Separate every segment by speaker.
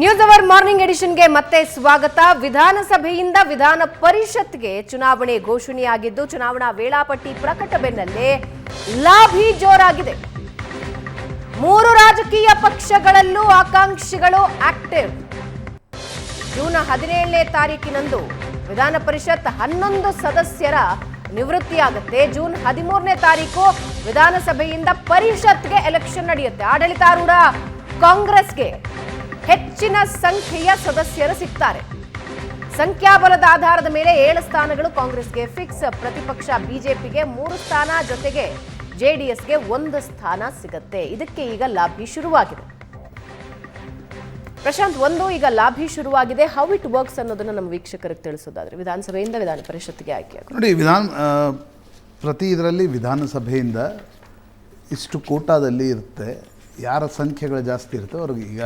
Speaker 1: News hour morning ಎಡಿಷನ್ಗೆ ಮತ್ತೆ ಸ್ವಾಗತ. ವಿಧಾನಸಭೆಯಿಂದ ವಿಧಾನ ಪರಿಷತ್ಗೆ ಚುನಾವಣೆ ಘೋಷಣೆಯಾಗಿದ್ದು, ಚುನಾವಣಾ ವೇಳಾಪಟ್ಟಿ ಪ್ರಕಟ ಬೆನ್ನಲ್ಲೇ ಲಾಭಿ ಜೋರಾಗಿದೆ. ಮೂರು ರಾಜಕೀಯ ಪಕ್ಷಗಳಲ್ಲೂ ಆಕಾಂಕ್ಷಿಗಳು ಆಕ್ಟಿವ್. ಜೂನ್ ಹದಿನೇಳನೇ ತಾರೀಕಿನಂದು ವಿಧಾನ ಪರಿಷತ್ ಹನ್ನೊಂದು ಸದಸ್ಯರ ನಿವೃತ್ತಿಯಾಗುತ್ತೆ. ಜೂನ್ ಹದಿಮೂರನೇ ತಾರೀಕು ವಿಧಾನಸಭೆಯಿಂದ ಪರಿಷತ್ಗೆ ಎಲೆಕ್ಷನ್ ನಡೆಯುತ್ತೆ. ಆಡಳಿತಾರೂಢ ಕಾಂಗ್ರೆಸ್ಗೆ ಹೆಚ್ಚಿನ ಸಂಖ್ಯೆಯ ಸದಸ್ಯರು ಸಿಗ್ತಾರೆ. ಸಂಖ್ಯಾಬಲದ ಆಧಾರದ ಮೇಲೆ ಏಳು ಸ್ಥಾನಗಳು ಕಾಂಗ್ರೆಸ್ಗೆ ಫಿಕ್ಸ್. ಪ್ರತಿಪಕ್ಷ ಬಿಜೆಪಿಗೆ ಮೂರು ಸ್ಥಾನ, ಜೊತೆಗೆ ಜೆಡಿಎಸ್ಗೆ ಒಂದು ಸ್ಥಾನ ಸಿಗತ್ತೆ. ಇದಕ್ಕೆ ಈಗ ಲಾಭಿ ಶುರುವಾಗಿದೆ. ಪ್ರಶಾಂತ್, ಒಂದು ಈಗ ಲಾಭಿ ಶುರುವಾಗಿದೆ. ಹೌ ಇಟ್ ವರ್ಕ್ಸ್ ಅನ್ನೋದನ್ನು ನಮ್ಮ ವೀಕ್ಷಕರಿಗೆ ತಿಳಿಸೋದಾದ್ರೆ, ವಿಧಾನಸಭೆಯಿಂದ ವಿಧಾನ ಪರಿಷತ್ಗೆ ಆಯ್ಕೆ
Speaker 2: ನೋಡಿ, ವಿಧಾನ ಪ್ರತಿ ಇದರಲ್ಲಿ ವಿಧಾನಸಭೆಯಿಂದ ಇಷ್ಟು ಕೋಟಾದಲ್ಲಿ ಇರುತ್ತೆ. ಯಾರ ಸಂಖ್ಯೆಗಳು ಜಾಸ್ತಿ ಇರುತ್ತೆ ಅವ್ರಿಗೆ ಈಗ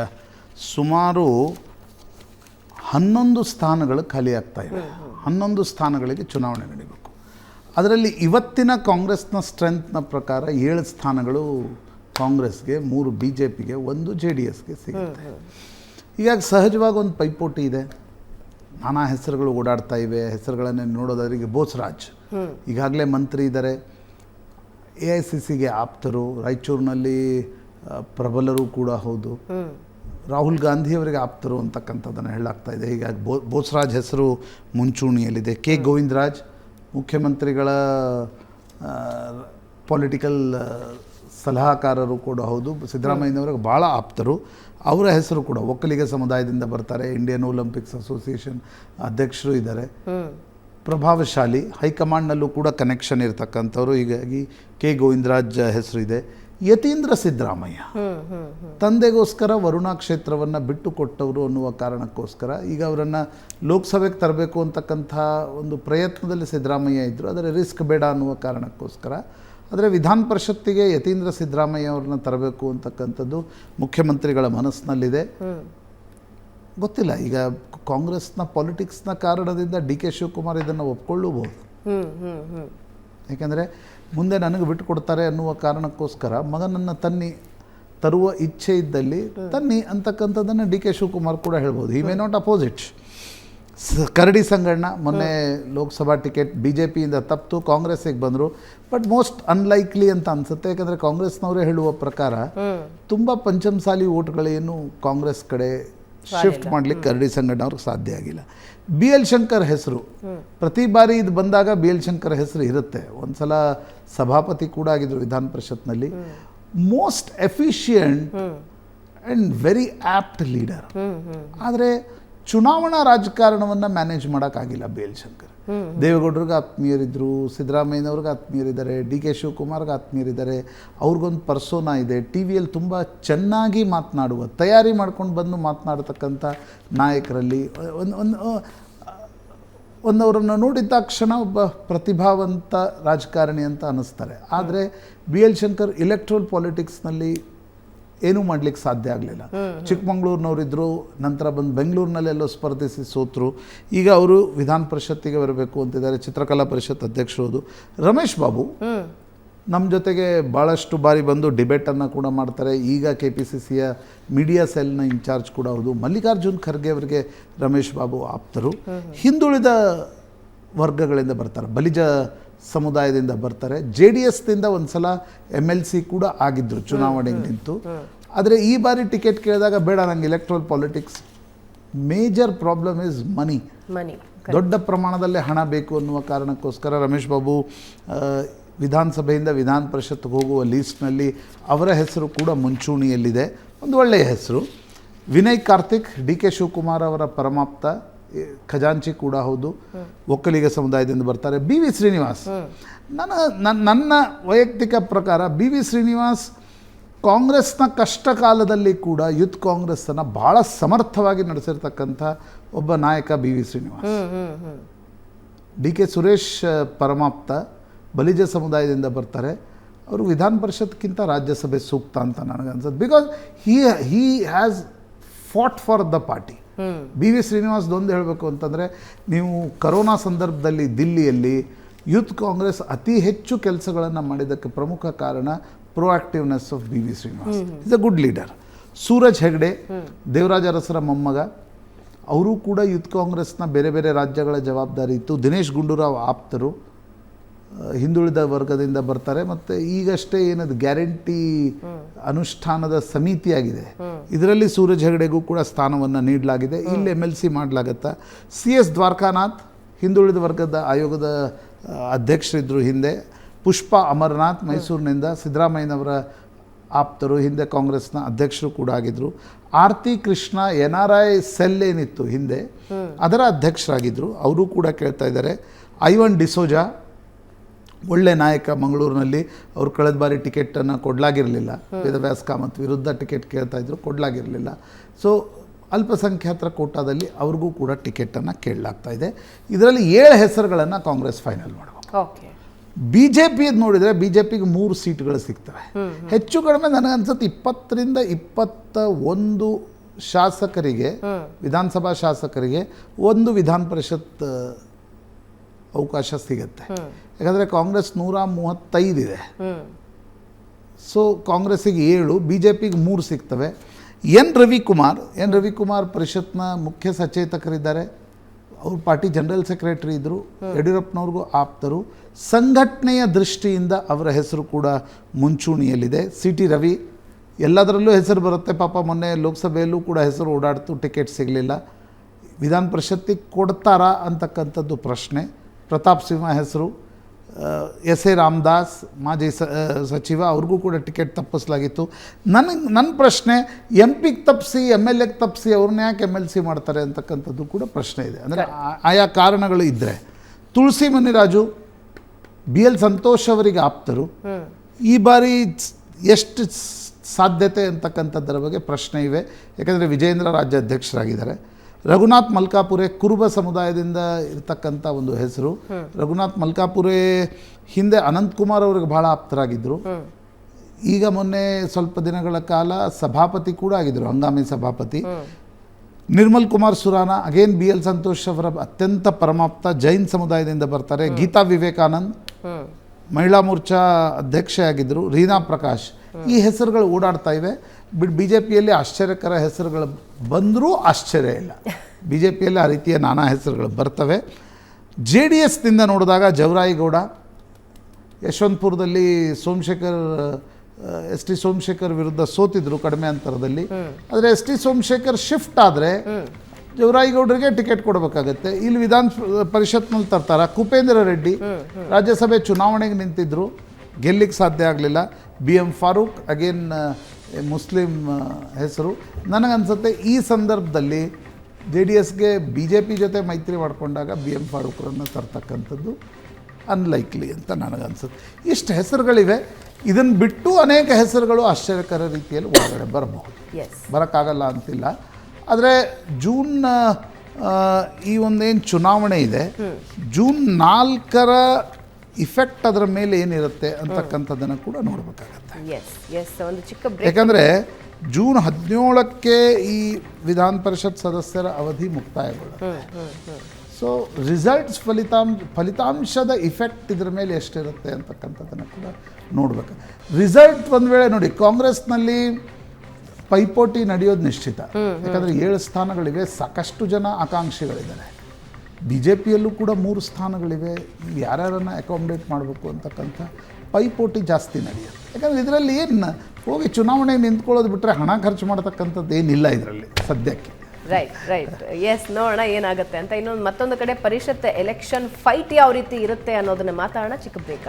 Speaker 2: ಸುಮಾರು ಹನ್ನೊಂದು ಸ್ಥಾನಗಳು ಖಾಲಿ ಆಗ್ತಾ ಇವೆ ಹನ್ನೊಂದು ಸ್ಥಾನಗಳಿಗೆ ಚುನಾವಣೆ ನಡೀಬೇಕು. ಅದರಲ್ಲಿ ಇವತ್ತಿನ ಕಾಂಗ್ರೆಸ್ನ ಸ್ಟ್ರೆಂತ್ನ ಪ್ರಕಾರ ಏಳು ಸ್ಥಾನಗಳು ಕಾಂಗ್ರೆಸ್ಗೆ ಮೂರು ಬಿ ಜೆ ಪಿಗೆ ಒಂದು ಜೆ ಡಿ ಎಸ್ಗೆ ಸಿಗುತ್ತೆ. ಹೀಗಾಗಿ ಸಹಜವಾಗಿ ಒಂದು ಪೈಪೋಟಿ ಇದೆ. ನಾನಾ ಹೆಸರುಗಳು ಓಡಾಡ್ತಾ ಇವೆ. ಹೆಸರುಗಳನ್ನೇ ನೋಡೋದವರಿಗೆ ಬೋಸ್ರಾಜ್. ಈಗಾಗಲೇ ಮಂತ್ರಿ ಇದ್ದಾರೆ. ಎ ಐ ಸಿ ಸಿಗೆ ಆಪ್ತರು. ರಾಯಚೂರಿನಲ್ಲಿ ಪ್ರಬಲರು ಕೂಡ ಹೌದು. ರಾಹುಲ್ ಗಾಂಧಿಯವರಿಗೆ ಆಪ್ತರು ಅಂತಕ್ಕಂಥದ್ದನ್ನು ಹೇಳಲಾಗ್ತಾ ಇದೆ. ಹೀಗಾಗಿ ಬೋ, ಬೋಸ್ರಾಜ್ ಹೆಸರು ಮುಂಚೂಣಿಯಲ್ಲಿದೆ. ಕೆ. ಗೋವಿಂದರಾಜ್, ಮುಖ್ಯಮಂತ್ರಿಗಳ ಪೊಲಿಟಿಕಲ್ ಸಲಹಾಕಾರರು ಕೂಡ ಹೌದು. ಸಿದ್ದರಾಮಯ್ಯನವರಿಗೆ ಭಾಳ ಆಪ್ತರು. ಅವರ ಹೆಸರು ಕೂಡ ಒಕ್ಕಲಿಗ ಸಮುದಾಯದಿಂದ ಬರ್ತಾರೆ. ಇಂಡಿಯನ್ ಒಲಿಂಪಿಕ್ಸ್ ಅಸೋಸಿಯೇಷನ್ ಅಧ್ಯಕ್ಷರು ಇದ್ದಾರೆ. ಪ್ರಭಾವಶಾಲಿ, ಹೈಕಮಾಂಡ್ನಲ್ಲೂ ಕೂಡ ಕನೆಕ್ಷನ್ ಇರತಕ್ಕಂಥವ್ರು. ಹೀಗಾಗಿ ಕೆ. ಗೋವಿಂದರಾಜ್ ಹೆಸರು ಇದೆ. ಯತೀಂದ್ರ ಸಿದ್ದರಾಮಯ್ಯ. ತಂದೆಗೋಸ್ಕರ ವರುಣಾ ಕ್ಷೇತ್ರವನ್ನು ಬಿಟ್ಟು ಕೊಟ್ಟವರು ಅನ್ನುವ ಕಾರಣಕ್ಕೋಸ್ಕರ ಈಗ ಅವರನ್ನು ಲೋಕಸಭೆಗೆ ತರಬೇಕು ಅಂತಕ್ಕಂಥ ಒಂದು ಪ್ರಯತ್ನದಲ್ಲಿ ಸಿದ್ದರಾಮಯ್ಯ ಇದ್ದರು ಆದರೆ ರಿಸ್ಕ್ ಬೇಡ ಅನ್ನುವ ಕಾರಣಕ್ಕೋಸ್ಕರ. ಆದರೆ ವಿಧಾನ ಪರಿಷತ್ತಿಗೆ ಯತೀಂದ್ರ ಸಿದ್ದರಾಮಯ್ಯ ಅವ್ರನ್ನ ತರಬೇಕು ಅಂತಕ್ಕಂಥದ್ದು ಮುಖ್ಯಮಂತ್ರಿಗಳ ಮನಸ್ಸಿನಲ್ಲಿದೆ. ಗೊತ್ತಿಲ್ಲ ಈಗ ಕಾಂಗ್ರೆಸ್ನ ಪಾಲಿಟಿಕ್ಸ್ನ ಕಾರಣದಿಂದ ಡಿ ಕೆ ಶಿವಕುಮಾರ್ ಇದನ್ನು ಒಪ್ಕೊಳ್ಳಬಹುದು ಯಾಕೆಂದರೆ ಮುಂದೆ ನನಗೆ ಬಿಟ್ಟು ಕೊಡ್ತಾರೆ ಅನ್ನುವ ಕಾರಣಕ್ಕೋಸ್ಕರ ಮಗನನ್ನು ತನ್ನಿ ತರುವ ಇಚ್ಛೆ ಇದ್ದಲ್ಲಿ ತನ್ನಿ ಅಂತಕ್ಕಂಥದ್ದನ್ನು ಡಿ ಕೆ ಶಿವಕುಮಾರ್ ಕೂಡ ಹೇಳ್ಬೋದು. ಈ may not opposite Karadi Sanganna ಮೊನ್ನೆ ಲೋಕಸಭಾ ಟಿಕೆಟ್ ಬಿ ಜೆ ಪಿಯಿಂದ ತಪ್ಪಿತು ಕಾಂಗ್ರೆಸ್ಸಿಗೆ ಬಂದರು. ಬಟ್ ಮೋಸ್ಟ್ ಅನ್ಲೈಕ್ಲಿ ಅಂತ ಅನಿಸುತ್ತೆ. ಯಾಕಂದರೆ ಕಾಂಗ್ರೆಸ್ನವರೇ ಹೇಳುವ ಪ್ರಕಾರ ತುಂಬ ಪಂಚಮಸಾಲಿ ಓಟ್ಗಳೇನು ಕಾಂಗ್ರೆಸ್ ಕಡೆ ಶಿಫ್ಟ್ ಮಾಡಲಿಕ್ಕೆ ಕರಡಿ ಸಂಗಣ್ಣ ಅವ್ರಿಗೆ ಸಾಧ್ಯ ಆಗಿಲ್ಲ. ಬಿ ಎಲ್ ಶಂಕರ್ ಹೆಸರು. ಪ್ರತಿ ಬಾರಿ ಇದು ಬಂದಾಗ ಬಿ ಎಲ್ ಶಂಕರ್ ಹೆಸರು ಇರುತ್ತೆ. ಒಂದ್ಸಲ ಸಭಾಪತಿ ಕೂಡ ಆಗಿದ್ರು ವಿಧಾನ ಪರಿಷತ್ನಲ್ಲಿ. Most efficient and very apt leader ಆದರೆ ಚುನಾವಣಾ ರಾಜಕಾರಣವನ್ನು ಮ್ಯಾನೇಜ್ ಮಾಡೋಕ್ಕಾಗಿಲ್ಲ ಬಿ ಎಲ್ ಶಂಕರ್. ದೇವೇಗೌಡರಿಗೆ ಆತ್ಮೀಯರಿದ್ದರು ಸಿದ್ದರಾಮಯ್ಯನವ್ರಿಗೆ ಆತ್ಮೀಯರಿದ್ದಾರೆ, ಡಿ ಕೆ ಶಿವಕುಮಾರ್ಗೆ ಆತ್ಮೀಯರಿದ್ದಾರೆ. ಅವ್ರಿಗೊಂದು ಪರ್ಸೋನಾ ಇದೆ. ಟಿ ವಿಯಲ್ಲಿ ತುಂಬ ಚೆನ್ನಾಗಿ ಮಾತನಾಡುವ, ತಯಾರಿ ಮಾಡ್ಕೊಂಡು ಬಂದು ಮಾತನಾಡ್ತಕ್ಕಂಥ ನಾಯಕರಲ್ಲಿ ಒಂದು ಒಂದು ಒಂದು ಅವರನ್ನು ನೋಡಿದ ತಕ್ಷಣ ಒಬ್ಬ ಪ್ರತಿಭಾವಂತ ರಾಜಕಾರಣಿ ಅಂತ ಅನ್ನಿಸ್ತಾರೆ ಆದರೆ ಬಿ ಎಲ್ ಶಂಕರ್ ಇಲೆಕ್ಟ್ರಲ್ ಪಾಲಿಟಿಕ್ಸ್ನಲ್ಲಿ ಏನೂ ಮಾಡ್ಲಿಕ್ಕೆ ಸಾಧ್ಯ ಆಗಲಿಲ್ಲ. ಚಿಕ್ಕಮಂಗ್ಳೂರಿನವರಿದ್ದರು ನಂತರ ಬಂದು ಬೆಂಗಳೂರಿನಲ್ಲೆಲ್ಲ ಸ್ಪರ್ಧಿಸಿ ಸೋತರು. ಈಗ ಅವರು ವಿಧಾನ ಪರಿಷತ್ತಿಗೆ ಬರಬೇಕು ಅಂತಿದ್ದಾರೆ ಚಿತ್ರಕಲಾ ಪರಿಷತ್ ಅಧ್ಯಕ್ಷರು ರಮೇಶ್ ಬಾಬು ನಮ್ಮ ಜೊತೆಗೆ ಭಾಳಷ್ಟು ಬಾರಿ ಬಂದು ಡಿಬೇಟನ್ನು ಕೂಡ ಮಾಡ್ತಾರೆ. ಈಗ ಕೆ ಪಿ ಸಿ ಸಿಯ ಮೀಡಿಯಾ ಸೆಲ್ನ ಇನ್ಚಾರ್ಜ್ ಕೂಡ ಹೌದು ಮಲ್ಲಿಕಾರ್ಜುನ್ ಖರ್ಗೆ ಅವರಿಗೆ ರಮೇಶ್ ಬಾಬು ಆಪ್ತರು. ಹಿಂದುಳಿದ ವರ್ಗಗಳಿಂದ ಬರ್ತಾರೆ. ಬಲಿಜ ಸಮುದಾಯದಿಂದ ಬರ್ತಾರೆ. ಜೆ ಡಿ ಎಸ್ದಿಂದ ಒಂದು ಸಲ ಎಂ ಎಲ್ ಸಿ ಕೂಡ ಆಗಿದ್ದರು ಚುನಾವಣೆಗೆ ನಿಂತು. ಆದರೆ ಈ ಬಾರಿ ಟಿಕೆಟ್ ಕೇಳಿದಾಗ ಬೇಡ ನಂಗೆ electoral politics major problem is money.
Speaker 1: Money
Speaker 2: ದೊಡ್ಡ ಪ್ರಮಾಣದಲ್ಲಿ ಹಣ ಬೇಕು ಅನ್ನುವ ಕಾರಣಕ್ಕೋಸ್ಕರ ರಮೇಶ್ ಬಾಬು ವಿಧಾನಸಭೆಯಿಂದ ವಿಧಾನ ಪರಿಷತ್ಗೆ ಹೋಗುವ ಲೀಸ್ಟ್ನಲ್ಲಿ ಅವರ ಹೆಸರು ಕೂಡ ಮುಂಚೂಣಿಯಲ್ಲಿದೆ. ಒಂದು ಒಳ್ಳೆಯ ಹೆಸರು. ವಿನಯ್ ಕಾರ್ತಿಕ್ ಡಿ ಕೆ ಶಿವಕುಮಾರ್ ಅವರ ಪರಮಾಪ್ತ ಖಜಾಂಚಿ ಕೂಡ ಹೌದು. ಒಕ್ಕಲಿಗ ಸಮುದಾಯದಿಂದ ಬರ್ತಾರೆ. B V Srinivas. ನನ್ನ ನನ್ನ- ನನ್ನ ವೈಯಕ್ತಿಕ ಪ್ರಕಾರ ಬಿ ವಿ ಶ್ರೀನಿವಾಸ್ ಕಾಂಗ್ರೆಸ್ನ ಕಷ್ಟ ಕಾಲದಲ್ಲಿ ಕೂಡ ಯೂತ್ ಕಾಂಗ್ರೆಸ್ಸನ್ನು ಭಾಳ ಸಮರ್ಥವಾಗಿ ನಡೆಸಿರ್ತಕ್ಕಂಥ ಒಬ್ಬ ನಾಯಕ B V Srinivas. D K Suresh ಪರಮಾಪ್ತ Balija ಸಮುದಾಯದಿಂದ ಬರ್ತಾರೆ. ಅವರು ವಿಧಾನ ಪರಿಷತ್ಗಿಂತ ರಾಜ್ಯಸಭೆ ಸೂಕ್ತ ಅಂತ ನನಗನ್ಸುತ್ತೆ. Because he he has fought for the party B V ಶ್ರೀನಿವಾಸ್ದೊಂದು ಹೇಳಬೇಕು ಅಂತಂದರೆ ನೀವು ಕರೋನಾ ಸಂದರ್ಭದಲ್ಲಿ ದಿಲ್ಲಿಯಲ್ಲಿ ಯೂತ್ ಕಾಂಗ್ರೆಸ್ ಅತಿ ಹೆಚ್ಚು ಕೆಲಸಗಳನ್ನು ಮಾಡಿದ್ದಕ್ಕೆ ಪ್ರಮುಖ ಕಾರಣ proactiveness of B V Srinivas. Is a good leader Suraj Hegde Devaraja ಅರಸರ ಮೊಮ್ಮಗ ಅವರು ಕೂಡ ಯೂತ್ ಕಾಂಗ್ರೆಸ್ನ ಬೇರೆ ಬೇರೆ ರಾಜ್ಯಗಳ ಜವಾಬ್ದಾರಿ ಇತ್ತು. ದಿನೇಶ್ ಗುಂಡೂರಾವ್ ಆಪ್ತರು. ಹಿಂದುಳಿದ ವರ್ಗದಿಂದ ಬರ್ತಾರೆ, ಮತ್ತೆ ಈಗಷ್ಟೇ ಏನದು, ಗ್ಯಾರಂಟಿ ಅನುಷ್ಠಾನದ ಸಮಿತಿಯಾಗಿದೆ. ಇದರಲ್ಲಿ ಸೂರಜ್ ಹೆಗಡೆಗೂ ಕೂಡ ಸ್ಥಾನವನ್ನು ನೀಡಲಾಗಿದೆ. ಇಲ್ಲಿ ಎಂ ಎಲ್ ಸಿ ಮಾಡಲಾಗತ್ತಾ? ಸಿ ಎಸ್ ದ್ವಾರಕಾನಾಥ್, ಹಿಂದುಳಿದ ವರ್ಗದ ಆಯೋಗದ ಅಧ್ಯಕ್ಷರಿದ್ದರು ಹಿಂದೆ. ಪುಷ್ಪ ಅಮರನಾಥ್, ಮೈಸೂರಿನಿಂದ ಸಿದ್ದರಾಮಯ್ಯನವರ ಆಪ್ತರು, ಹಿಂದೆ ಕಾಂಗ್ರೆಸ್ನ ಅಧ್ಯಕ್ಷರು ಕೂಡ ಆಗಿದ್ದರು Aarti Krishna, N R I cell ಏನಿತ್ತು ಹಿಂದೆ, ಅದರ ಅಧ್ಯಕ್ಷರಾಗಿದ್ದರು ಅವರು ಕೂಡ ಕೇಳ್ತಾ ಇದ್ದಾರೆ. ಐವನ್ ಡಿಸೋಜಾ ಒಳ್ಳೆ ನಾಯಕ ಮಂಗಳೂರಿನಲ್ಲಿ ಅವರು ಕಳೆದ ಬಾರಿ ಟಿಕೆಟನ್ನು ಕೊಡಲಾಗಿರಲಿಲ್ಲ. ವೇದವ್ಯಾಸ ಕಾಮತ್ ವಿರುದ್ಧ ಟಿಕೆಟ್ ಕೇಳ್ತಾ ಇದ್ರು ಕೊಡಲಾಗಿರಲಿಲ್ಲ. ಸೊ ಅಲ್ಪಸಂಖ್ಯಾತರ ಕೋಟಾದಲ್ಲಿ ಅವ್ರಿಗೂ ಕೂಡ ಟಿಕೆಟನ್ನು ಕೇಳಲಾಗ್ತಾ ಇದೆ. ಇದರಲ್ಲಿ ಏಳು ಹೆಸರುಗಳನ್ನು ಕಾಂಗ್ರೆಸ್ ಫೈನಲ್ ಮಾಡಬೇಕು
Speaker 1: ಓಕೆ
Speaker 2: ಬಿ ಜೆ ಪಿದು ನೋಡಿದರೆ ಬಿ ಜೆ ಪಿಗೆ ಮೂರು ಸೀಟ್ಗಳು ಸಿಗ್ತವೆ. ಹೆಚ್ಚು ಕಡಿಮೆ ನನಗನ್ಸುತ್ತೆ ಇಪ್ಪತ್ತರಿಂದ ಇಪ್ಪತ್ತ ಒಂದು ಶಾಸಕರಿಗೆ ವಿಧಾನಸಭಾ ಶಾಸಕರಿಗೆ ಒಂದು ವಿಧಾನ ಪರಿಷತ್ ಅವಕಾಶ ಸಿಗುತ್ತೆ. ಯಾಕಂದರೆ ಕಾಂಗ್ರೆಸ್ ನೂರ ಮೂವತ್ತೈದಿದೆ
Speaker 1: ಇದೆ.
Speaker 2: ಸೊ ಕಾಂಗ್ರೆಸ್ಸಿಗೆ ಏಳು ಬಿ ಜೆ ಪಿಗೆ ಮೂರು ಸಿಗ್ತವೆ. ಎನ್ ರವಿಕುಮಾರ್ ಎನ್ ರವಿಕುಮಾರ್ ಪರಿಷತ್ನ ಮುಖ್ಯ ಸಚೇತಕರಿದ್ದಾರೆ. ಅವ್ರ ಪಾರ್ಟಿ ಜನರಲ್ ಸೆಕ್ರೆಟರಿ ಇದ್ದರು ಯಡಿಯೂರಪ್ಪನವ್ರಿಗೂ ಆಪ್ತರು. ಸಂಘಟನೆಯ ದೃಷ್ಟಿಯಿಂದ ಅವರ ಹೆಸರು ಕೂಡ ಮುಂಚೂಣಿಯಲ್ಲಿದೆ. ಸಿ ಟಿ ರವಿ ಎಲ್ಲದರಲ್ಲೂ ಹೆಸರು ಬರುತ್ತೆ. ಪಾಪ ಮೊನ್ನೆ ಲೋಕಸಭೆಯಲ್ಲೂ ಕೂಡ ಹೆಸರು ಓಡಾಡ್ತು ಟಿಕೆಟ್ ಸಿಗಲಿಲ್ಲ. ವಿಧಾನ ಪರಿಷತ್ತಿಗೆ ಕೊಡ್ತಾರಾ ಅಂತಕ್ಕಂಥದ್ದು ಪ್ರಶ್ನೆ. ಪ್ರತಾಪ್ ಸಿಂಹ ಹೆಸರು ಎಸ್ ಎ ರಾಮದಾಸ್, ಮಾಜಿ ಸಚಿವ, ಅವ್ರಿಗೂ ಕೂಡ ಟಿಕೆಟ್ ತಪ್ಪಿಸಲಾಗಿತ್ತು. ನನಗೆ ನನ್ನ ಪ್ರಶ್ನೆ ಎಂ ಪಿಗೆ ತಪ್ಪಿಸಿ ಎಂ ಎಲ್ ಎಗೆ ತಪ್ಪಿಸಿ ಅವ್ರನ್ನ ಯಾಕೆ ಎಂ ಎಲ್ ಸಿ ಮಾಡ್ತಾರೆ ಅಂತಕ್ಕಂಥದ್ದು ಕೂಡ ಪ್ರಶ್ನೆ ಇದೆ. ಅಂದರೆ ಆಯಾ ಕಾರಣಗಳು ಇದ್ದರೆ ತುಳಸಿ ಮುನಿರಾಜು, ಬಿ ಎಲ್ ಸಂತೋಷ್ ಅವರಿಗೆ ಆಪ್ತರು. ಈ ಬಾರಿ ಎಷ್ಟು ಸಾಧ್ಯತೆ ಅಂತಕ್ಕಂಥದ್ದರ ಬಗ್ಗೆ ಪ್ರಶ್ನೆ ಇವೆ. ಯಾಕಂದರೆ ವಿಜಯೇಂದ್ರ ರಾಜ್ಯ ಅಧ್ಯಕ್ಷರಾಗಿದ್ದಾರೆ ರಘುನಾಥ್ ಮಲ್ಕಾಪುರೆ ಕುರುಬ ಸಮುದಾಯದಿಂದ ಇರ್ತಕ್ಕಂಥ ಒಂದು ಹೆಸರು. ರಘುನಾಥ್ ಮಲ್ಕಾಪುರೆ ಹಿಂದೆ ಅನಂತಕುಮಾರ್ ಅವ್ರಿಗೆ ಭಾಳ ಆಪ್ತರಾಗಿದ್ದರು ಈಗ ಮೊನ್ನೆ ಸ್ವಲ್ಪ ದಿನಗಳ ಕಾಲ ಸಭಾಪತಿ ಕೂಡ ಆಗಿದ್ದರು ಹಂಗಾಮಿ ಸಭಾಪತಿ. Nirmal Kumar Surana, again B L Santosh ಅವರ ಅತ್ಯಂತ ಪರಮಾಪ್ತ ಜೈನ್ ಸಮುದಾಯದಿಂದ ಬರ್ತಾರೆ. ಗೀತಾ ವಿವೇಕಾನಂದ್ ಮಹಿಳಾ ಮೋರ್ಚಾ ಅಧ್ಯಕ್ಷೆ ಆಗಿದ್ದರು ರೀನಾ ಪ್ರಕಾಶ್. ಈ ಹೆಸರುಗಳು ಓಡಾಡ್ತಾ ಇವೆ. ಬಿಡ್ ಬಿ ಜೆ ಪಿಯಲ್ಲಿ ಆಶ್ಚರ್ಯಕರ ಹೆಸರುಗಳು ಬಂದರೂ ಆಶ್ಚರ್ಯ ಇಲ್ಲ. ಬಿ ಜೆ ಪಿಯಲ್ಲಿ ಆ ರೀತಿಯ ನಾನಾ ಹೆಸರುಗಳು ಬರ್ತವೆ. ಜೆ ಡಿ ಎಸ್ನಿಂದ ನೋಡಿದಾಗ ಜವರಾಯಿಗೌಡ ಯಶವಂತಪುರದಲ್ಲಿ ಸೋಮಶೇಖರ್ ಎಸ್ ಟಿ ಸೋಮಶೇಖರ್ ವಿರುದ್ಧ ಸೋತಿದ್ರು ಕಡಿಮೆ ಅಂತರದಲ್ಲಿ. ಆದರೆ ಎಸ್ ಟಿ ಸೋಮಶೇಖರ್ ಶಿಫ್ಟ್ ಆದರೆ ಜವರಾಯಿಗೌಡರಿಗೆ ಟಿಕೆಟ್ ಕೊಡಬೇಕಾಗತ್ತೆ. ಇಲ್ಲಿ ವಿಧಾನ ಪರಿಷತ್ನಲ್ಲಿ ತರ್ತಾರ. ಕುಪೇಂದ್ರ ರೆಡ್ಡಿ ರಾಜ್ಯಸಭೆ ಚುನಾವಣೆಗೆ ನಿಂತಿದ್ರು. ಗೆಲ್ಲಿಕ್ಕೆ ಸಾಧ್ಯ ಆಗಲಿಲ್ಲ. B M Farooq again Muslim ಹೆಸರು. ನನಗನ್ಸುತ್ತೆ ಈ ಸಂದರ್ಭದಲ್ಲಿ ಜೆ ಡಿ ಎಸ್ಗೆ ಬಿ ಜೆ ಪಿ ಜೊತೆ ಮೈತ್ರಿ ಮಾಡಿಕೊಂಡಾಗ ಬಿ ಎಂ ಫಾರೂಕ್ರನ್ನು ತರ್ತಕ್ಕಂಥದ್ದು ಅನ್ಲೈಕ್ಲಿ ಅಂತ ನನಗನ್ಸುತ್ತೆ. ಇಷ್ಟು ಹೆಸರುಗಳಿವೆ. ಇದನ್ನು ಬಿಟ್ಟು ಅನೇಕ ಹೆಸರುಗಳು ಆಶ್ಚರ್ಯಕರ ರೀತಿಯಲ್ಲಿ ಒಳಗಡೆ ಬರಬಹುದು. ಬರೋಕ್ಕಾಗಲ್ಲ ಅಂತಿಲ್ಲ. ಆದರೆ ಜೂನ್ ಈ ಒಂದೇನು ಚುನಾವಣೆ ಇದೆ. ಜೂನ್ ನಾಲ್ಕರ ಇಫೆಕ್ಟ್ ಅದರ ಮೇಲೆ ಏನಿರುತ್ತೆ ಅಂತಕ್ಕಂಥದ್ದನ್ನು ಕೂಡ ನೋಡಬೇಕಾಗತ್ತೆ.
Speaker 1: ಒಂದು ಚಿಕ್ಕ
Speaker 2: ಯಾಕಂದರೆ ಜೂನ್ ಹದಿನೇಳಕ್ಕೆ ಈ ವಿಧಾನ ಪರಿಷತ್ ಸದಸ್ಯರ ಅವಧಿ ಮುಕ್ತಾಯಗೊಳ್ಳುತ್ತೆ. ಸೊ ರಿಸಲ್ಟ್ಸ್ ಫಲಿತಾಂಶ ಫಲಿತಾಂಶದ ಇಫೆಕ್ಟ್ ಇದ್ರ ಮೇಲೆ ಎಷ್ಟಿರುತ್ತೆ ಅಂತಕ್ಕಂಥದ್ದನ್ನು ಕೂಡ ನೋಡ್ಬೇಕು. ರಿಸಲ್ಟ್ ಒಂದು ವೇಳೆ ನೋಡಿ ಕಾಂಗ್ರೆಸ್ನಲ್ಲಿ ಪೈಪೋಟಿ ನಡೆಯೋದು ನಿಶ್ಚಿತ. ಯಾಕಂದರೆ ಏಳು ಸ್ಥಾನಗಳಿವೆ ಸಾಕಷ್ಟು ಜನ ಆಕಾಂಕ್ಷಿಗಳಿದ್ದಾರೆ. ಬಿ ಜೆ ಪಿಯಲ್ಲೂ ಕೂಡ ಮೂರು ಸ್ಥಾನಗಳಿವೆ. ಯಾರ್ಯಾರನ್ನು ಅಕಾಮಿಡೇಟ್ ಮಾಡಬೇಕು ಅಂತಕ್ಕಂಥ ಪೈಪೋಟಿ ಜಾಸ್ತಿ ನಡೆಯುತ್ತೆ. ಯಾಕಂದರೆ ಇದರಲ್ಲಿ ಏನು, ಹೋಗಿ ಚುನಾವಣೆ ನಿಂತ್ಕೊಳ್ಳೋದು ಬಿಟ್ಟರೆ ಹಣ ಖರ್ಚು ಮಾಡ್ತಕ್ಕಂಥದ್ದು ಏನಿಲ್ಲ ಇದರಲ್ಲಿ ಸದ್ಯಕ್ಕೆ.
Speaker 1: ರೈಟ್ ರೈಟ್ ಎಸ್ ನೋಡೋಣ ಏನಾಗುತ್ತೆ ಅಂತ. ಇನ್ನೊಂದು ಮತ್ತೊಂದು ಕಡೆ ಪರಿಷತ್ ಎಲೆಕ್ಷನ್ ಫೈಟ್ ಯಾವ ರೀತಿ ಇರುತ್ತೆ ಅನ್ನೋದನ್ನ ಮಾತಾಡೋಣ. ಚಿಕ್ಕ ಬ್ರೇಕ್